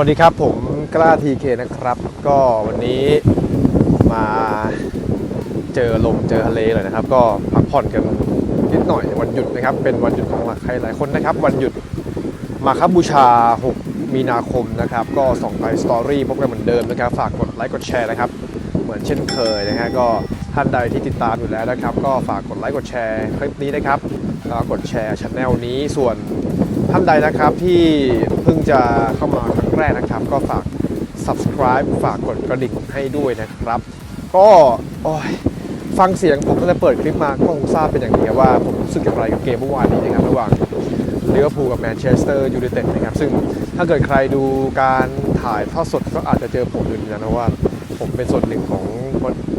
วัสดีครับผมกล้าทีเคนะครับ ก็วันนี้มาเจอลมเจอทะเลเลยนะครับ ก็พักผ่อนกันนิดหน่อยวันหยุดนะครับ เป็นวันหยุดของใครหลายคนนะครับ วันหยุดมาครับบูชา 6 มีนาคมนะครับ ก็ส่องไปสตอรี่พบกันเหมือนเดิมนะครับ ฝากกดไลค์กดแชร์นะครับ เหมือนเช่นเคยนะฮะก็ท่านใดที่ติดตามอยู่แล้วนะครับ ก็ฝากกดไลค์กดแชร์คลิปนี้นะครับแล้วก็กดแชร์ช anel นี้ส่วน ท่านใดนะครับที่เพิ่งจะเข้ามาครั้งแรกนะครับ ก็ฝาก subscribe ฝากกดกระดิ่งให้ด้วยนะครับ ก็ฟังเสียงผมตั้งแต่เปิดคลิปมาก็คงทราบเป็นอย่างดีว่าผมรู้สึกอย่างไรกับเกมเมื่อวานนี้นะครับระหว่างลิเวอร์พูลกับแมนเชสเตอร์ยูไนเต็ดนะครับ ซึ่งถ้าเกิดใครดูการถ่ายทอดสดก็อาจจะเจอผมอยู่นะเพราะว่า ผมเป็นส่วนหนึ่งของ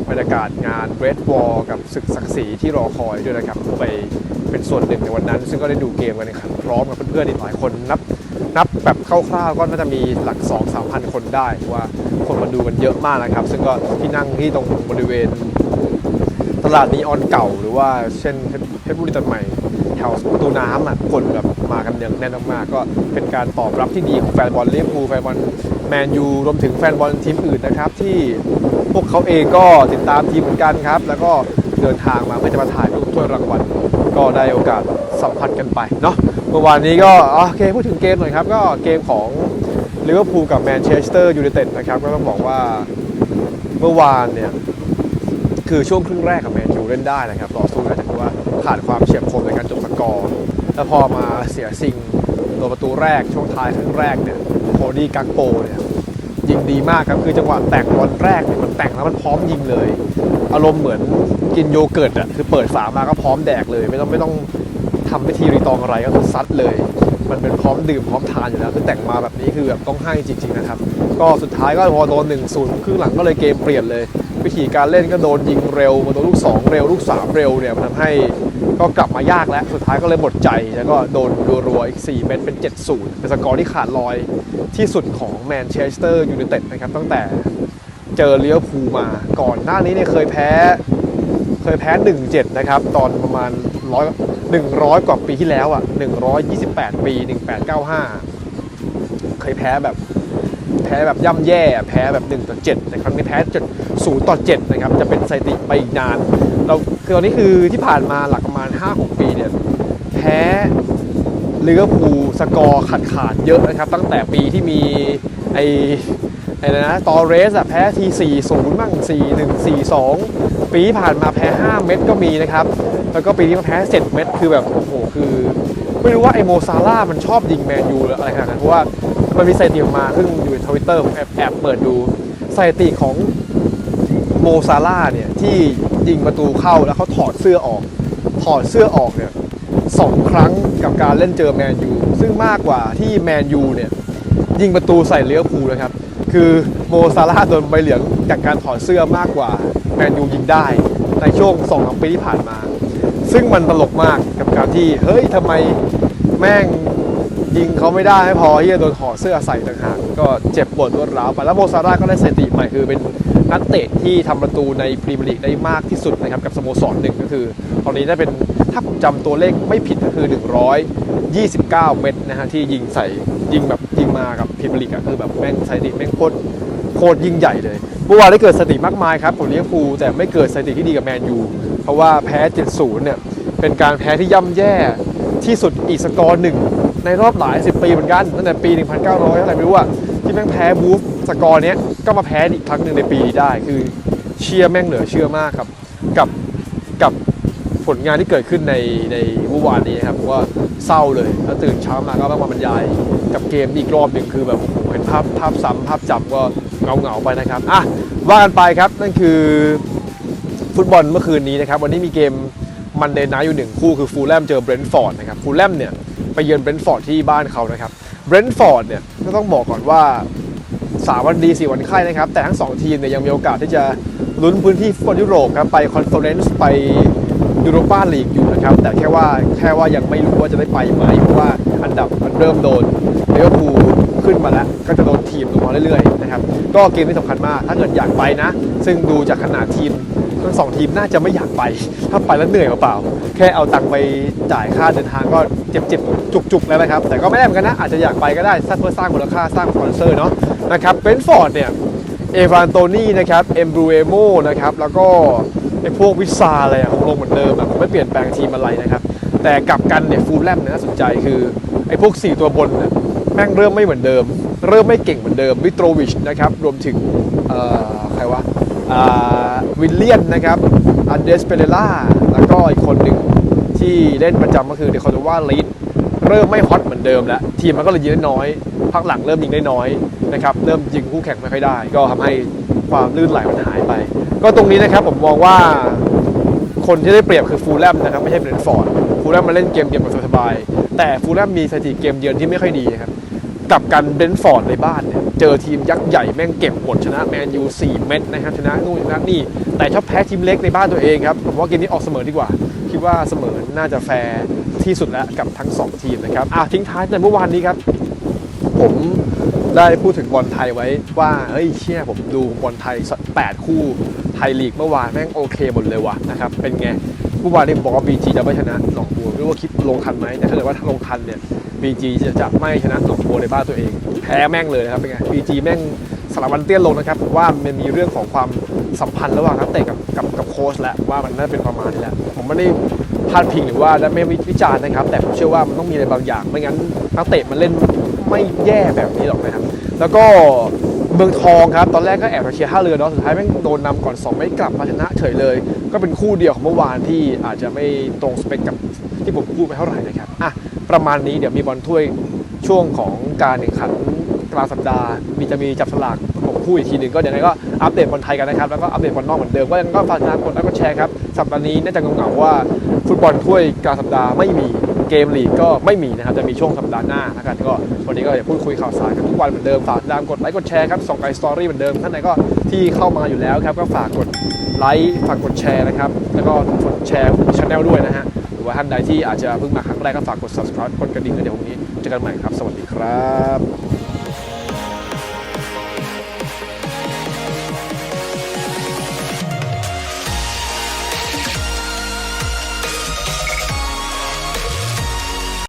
บรรยากาศงานเรดวอลกับศึกศักดิ์ศรีที่รอคอยด้วยนะครับผมไป เป็นส่วนหนึ่งในวันนั้น ซึ่งก็ได้ดูเกมกันในขันพร้อมกับเพื่อนๆอีกหลายคนนับนับแบบคร่าวๆก็น่าจะมีหลัก 2 3 0 0 0 คนได้เพราะว่าคนมาดูกันเยอะมากนะครับ ซึ่งก็ที่นั่งที่ตรงบริเวณ ตลาดนีออนเก่า หรือว่าเช่นเพชรบุรีตัดใหม่แถวประตูน้ำอะคนแบบมากันอย่างแน่นมากๆก็เป็นการตอบรับที่ดีของแฟนบอลลิเวอร์พูลแฟนบอลแมนยูรวมถึงแฟนบอลทีมอื่นนะครับ ที่พวกเขาเองก็ติดตามทีมเหมือนกันครับ แล้วก็เดินทางมาเพื่อจะมาถ่ายรูปถ้วยรางวัล ก็ได้โอกาสสัมผัสกันไปเนาะเมื่อวานนี้ก็โอเคพูดถึงเกมหน่อยครับ ก็เกมของลิเวอร์พูลกับแมนเชสเตอร์ยูไนเต็ดนะครับก็ต้องบอกว่าเมื่อวานเนี่ยคือช่วงครึ่งแรกกับแมนยูเล่นได้นะครับต่อสู้ได้แต่ว่าขาดความเฉียบคมในการจบสกอร์แล้วพอมาเสียซิงตัวประตูแรกช่วงท้ายครึ่งแรกเนี่ยโคดี้กักโปเนี่ยยิงดีมากครับคือจังหวะแต่งบอลแรกเนี่ยมันแต่งแล้วมันพร้อมยิงเลย อารมณ์เหมือน กินโยเกิร์ตอะคือเปิดฝามาก็พร้อมแดกเลย ไม่ต้องไม่ต้องทำพิธีรีตองอะไรก็คือซัดเลย มันเป็นพร้อมดื่มพร้อมทานอยู่แล้วคือแต่งมาแบบนี้คือแบบต้องให้จริงๆนะครับ ก็สุดท้ายก็พอโดน1นศูนย์ครึ่งหลังก็เลยเกมเปลี่ยนเลย วิธีการเล่นก็โดนยิงเร็วมาโดนลูก 2 เร็วลูก 3 เร็วเนี่ยมันทำให้ก็กลับมายากแล้ว สุดท้ายก็เลยหมดใจแล้วก็โดนรัวๆอีก 4 เม็ดเป็น 7-0 เป็นสกอร์ที่ขาดลอยที่สุดของแมนเชสเตอร์ยูไนเต็ดนะครับตั้งแต่เจอเลี้ยวภูลมาก่อนหน้านี้เนี่ยเคยแพ้ เคยแพ้ 1-7 นะครับ ตอนประมาณร้อย100 กว่าปีที่แล้วอะ 128 ปี 1895 เคยแพ้แบบแพ้แบบย่ำแย่แพ้แบบ1ต่อ7ในครั้งนี้แพ้จน0ต่อ7นะครับจะเป็นสถิติไปอีกนานเราคือตอนนี้คือที่ผ่านมาหลักประมาณ 5-6 ปีเนี่ยแพ้ลิเวอร์พูลสกอร์ขาดขาดเยอะนะครับ ตั้งแต่ปีที่มีไอ อ้อะไรนะตอเรสอะแพ้ที4-0บ้าง4-1 4-2 ปีที่ผ่านมาแพ้ 5 เม็ดก็มีนะครับ แล้วก็ปีนี้มาแพ้ 7 เม็ดคือแบบโอ้โหคือไม่รู้ว่าไอโมซาร่ามันชอบยิงแมนยูหรืออะไรขนาดนั้นเพราะว่ามันมีสถิติออกมาซึ่งอยู่ในทวิตเตอร์ผมแอบแอบเปิดดูสถิติของโมซาร่าเนี่ยที่ยิงประตูเข้าแล้วเขาถอดเสื้อออก ถอดเสื้อออกเนี่ยสองครั้งกับการเล่นเจอแมนยูซึ่งมากกว่าที่แมนยูเนี่ยยิงประตูใส่เลี้ยวภูลนะครับ คือโมซาร่าโดนใบเหลืองจากการถอดเสื้อมากกว่าแมนยูยิงได้ในช่วงสองสามปีที่ผ่านมา ซึ่งมันตลกมากกับการที่ เฮ้ยทำไมแม่งยิงเขาไม่ได้ไม่พอที่จะโดนถอดเสื้อใส่ต่างหากก็เจ็บปวดรวดร้าวไปแล้วโมซาร่าก็ได้สถิติใหม่คือเป็นนักเตะที่ทำประตูในพรีเมียร์ลีกได้มากที่สุดนะครับกับสโมสรหนึ่งก็คือ ตอนนี้ได้เป็นถ้าผมจำตัวเลขไม่ผิดก็คือ 129 เม็ดนะฮะที่ยิงใส่ยิงแบบยิงมากับ พรีเมียร์ลีกอะคือแบบแม่งสถิติแม่งโคตรโคตรยิ่งใหญ่เลย เมื่อวานได้เกิดสถิติมากมายครับของลิเวอร์พูลแต่ไม่เกิดสถิติที่ดีกับแมนยูเพราะว่าแพ้ 7-0 เนี่ยเป็นการแพ้ที่ย่ำแย่ที่สุดอีกสกอร์หนึ่งในรอบหลายสิบปีเหมือนกันตั้งแต่ปี 1900อะไรไม่รู้อะที่แม่งแพ้บูฟสกอร์เนี้ยก็มาแพ้อีกครั้งหนึ่งในปีนี้ได้ คือเชียร์แม่งเหลือเชื่อมากครับ กับกับ ผลงานที่เกิดขึ้นในในเมื่อวานนี้ครับผมว่าเศร้าเลยแล้วตื่นเช้ามาก็ต้องมาบรรยายกับเกมอีกรอบหนึ่งคือแบบโอ้โหเห็นภาพภาพซ้ำภาพจำก็เงาเงาๆไปนะครับอะว่ากันไปครับนั่นคือฟุตบอลเมื่อคืนนี้นะครับ วันนี้มีเกมมันเดย์ไนท์อยู่หนึ่งคู่คือฟูลแลมเจอเบรนท์ฟอร์ดนะครับฟูลแลมเนี่ยไปเยือนเบรนท์ฟอร์ดที่บ้านเขานะครับเบรนท์ฟอร์ดเนี่ยก็ต้องบอกก่อนว่าสามวันดีสี่วันไข้นะครับ แต่ทั้งสองทีมเนี่ยยังมีโอกาสที่จะลุ้นพื้นที่ฟุตบอลยุโรปครับไปคอนเฟอเรนซ์ไป ยูโรปาลีกอยู่นะครับ แต่แค่ว่าแค่ว่ายังไม่รู้ว่าจะได้ไปไหมเพราะว่าอันดับมันเริ่มโดนเลี้ยวภูลขึ้นมาแล้ว ก็จะโดนทีมลงมาเรื่อยๆนะครับก็เกมนี้สำคัญมาก ถ้าเกิดอยากไปนะ ซึ่งดูจากขนาดทีมทั้งสองทีมน่าจะไม่อยากไป ถ้าไปแล้วเหนื่อยเปล่าๆแค่เอาตังค์ไปจ่ายค่าเดินทางก็เจ็บๆ จุกๆ แล้วนะครับ แต่ก็ไม่ได้เหมือนกันนะ อาจจะอยากไปก็ได้สร้างเพื่อสร้างมูลค่าสร้างสปอนเซอร์เนาะนะครับเบนฟอร์ดเนี่ย เอวานโตนี่นะครับ เอมบรูเอโมนะครับ แล้วก็ ไอ้พวกวิซาอะไรอะคงลงเหมือนเดิมอะผมไม่เปลี่ยนแปลงทีมอะไรนะครับ แต่กลับกันเนี่ยฟูลแลมเนี่ยน่าสนใจคือไอ้พวก 4 ตัวบนเนี่ยแม่งเริ่มไม่เหมือนเดิม เริ่มไม่เก่งเหมือนเดิมวิโตรวิชนะครับรวมถึงเอ่อใครวะวิลเลียนนะครับอันเดสเปเรล่าแล้วก็อีกคนหนึ่งที่เล่นประจำก็คือเดคอร์ว่าลีดเริ่มไม่ฮอตเหมือนเดิมแล้ว ทีมมันก็เลยยิงได้น้อย พักหลังเริ่มยิงได้น้อยนะครับเริ่มยิงคู่แข่งไม่ค่อยได้ ก็ทำให้ความลื่นไหลมันหายไป ก็ตรงนี้นะครับผมมองว่าคนที่ได้เปรียบคือฟูลแลมนะครับไม่ใช่เบรนท์ฟอร์ดฟูลแลมมาเล่นเกมเกมแบบสบายๆแต่ฟูลแลมมีสถิติเกมเยือนที่ไม่ค่อยดีครับกลับกันเบรนท์ฟอร์ดในบ้านเนี่ยเจอทีมยักษ์ใหญ่แม่งเก็บหมดชนะแมนยู4เม็ดนะครับชนะนู่นชนะนี่แต่ชอบแพ้ทีมเล็กในบ้านตัวเองครับผมว่าเกมนี้ออกเสมอดีกว่า คิดว่าเสมอน่าจะแฟร์ที่สุดแล้วกับทั้ง 2 ทีมนะครับอะทิ้งท้ายในเมื่อวานนี้ครับ ผมได้พูดถึงบอลไทยไว้ว่าเฮ้ยเชี่ยผมดูบอลไทย 8 คู่ไทยลีกเมื่อวานแม่งโอเคหมดเลยว่ะนะครับเป็นไงเมื่อวานนี้บอกว่า BG จะไม่ชนะหนองบัวไม่รู้ว่าคิดลงทันไหมแต่ถ้าเกิดว่าลงทันเนี่ย BG จะจะไม่ชนะหนองบัวในบ้านตัวเอง แพ้แม่งเลยนะครับเป็นไง BG แม่งสลับวันเตี้ยลงนะครับผมว่ามันมีเรื่องของความสัมพันธ์ระหว่างนักเตะกับกับกับโค้ชแหละว่ามันน่าเป็นประมาณนี้แหละผมไม่ได้พาดพิงหรือว่าและไม่วิจารณ์นะครับ แต่ผมเชื่อว่ามันต้องมีอะไรบางอย่าง ไม่งั้นนักเตะมันเล่น ไม่แย่แบบนี้หรอกนะครับ แล้วก็เมืองทองครับ ตอนแรกก็แอบมาเชียร์ท่าเรือเนาะ สุดท้ายแม่งโดนนำก่อน 2 ไม่กลับมาชนะเฉยเลย ก็เป็นคู่เดียวของเมื่อวานที่อาจจะไม่ตรงสเปคกับที่ผมพูดไปเท่าไหร่นะครับ อะ ประมาณนี้เดี๋ยวมีบอลถ้วยช่วงของการแข่งขันกลางสัปดาห์ มีจะมีจับสลากผมพูดอีกทีหนึ่งก็เดี๋ยวยังไงก็อัปเดตบอลไทยกันนะครับ แล้วก็อัปเดตบอลนอกเหมือนเดิม ก็ยังก็ฝากนะกดไลค์กดแชร์ครับ สัปดาห์นี้น่าจะเงาๆว่าฟุตบอลถ้วยกลางสัปดาห์ไม่มี เกมลีกก็ไม่มีนะครับ จะมีช่วงสัปดาห์หน้านะครับก็วันนี้ก็อย่าพูดคุยข่าวสารกันทุกวันเหมือนเดิมฝากตามกดไลค์กดแชร์ครับส่องไกสตอรี่เหมือนเดิมท่านไหนก็ที่เข้ามาอยู่แล้วครับก็ฝากกดไลค์ฝากกดแชร์นะครับแล้วก็กดแชร์ช anel ด้วยนะฮะหรือว่าท่านใดที่อาจจะเพิ่งมาครั้งแรกก็ฝากกด subscribe กดกระดิ่งเดี๋ยวพรุ่งนี้เจอกันใหม่ครับ สวัสดีครับ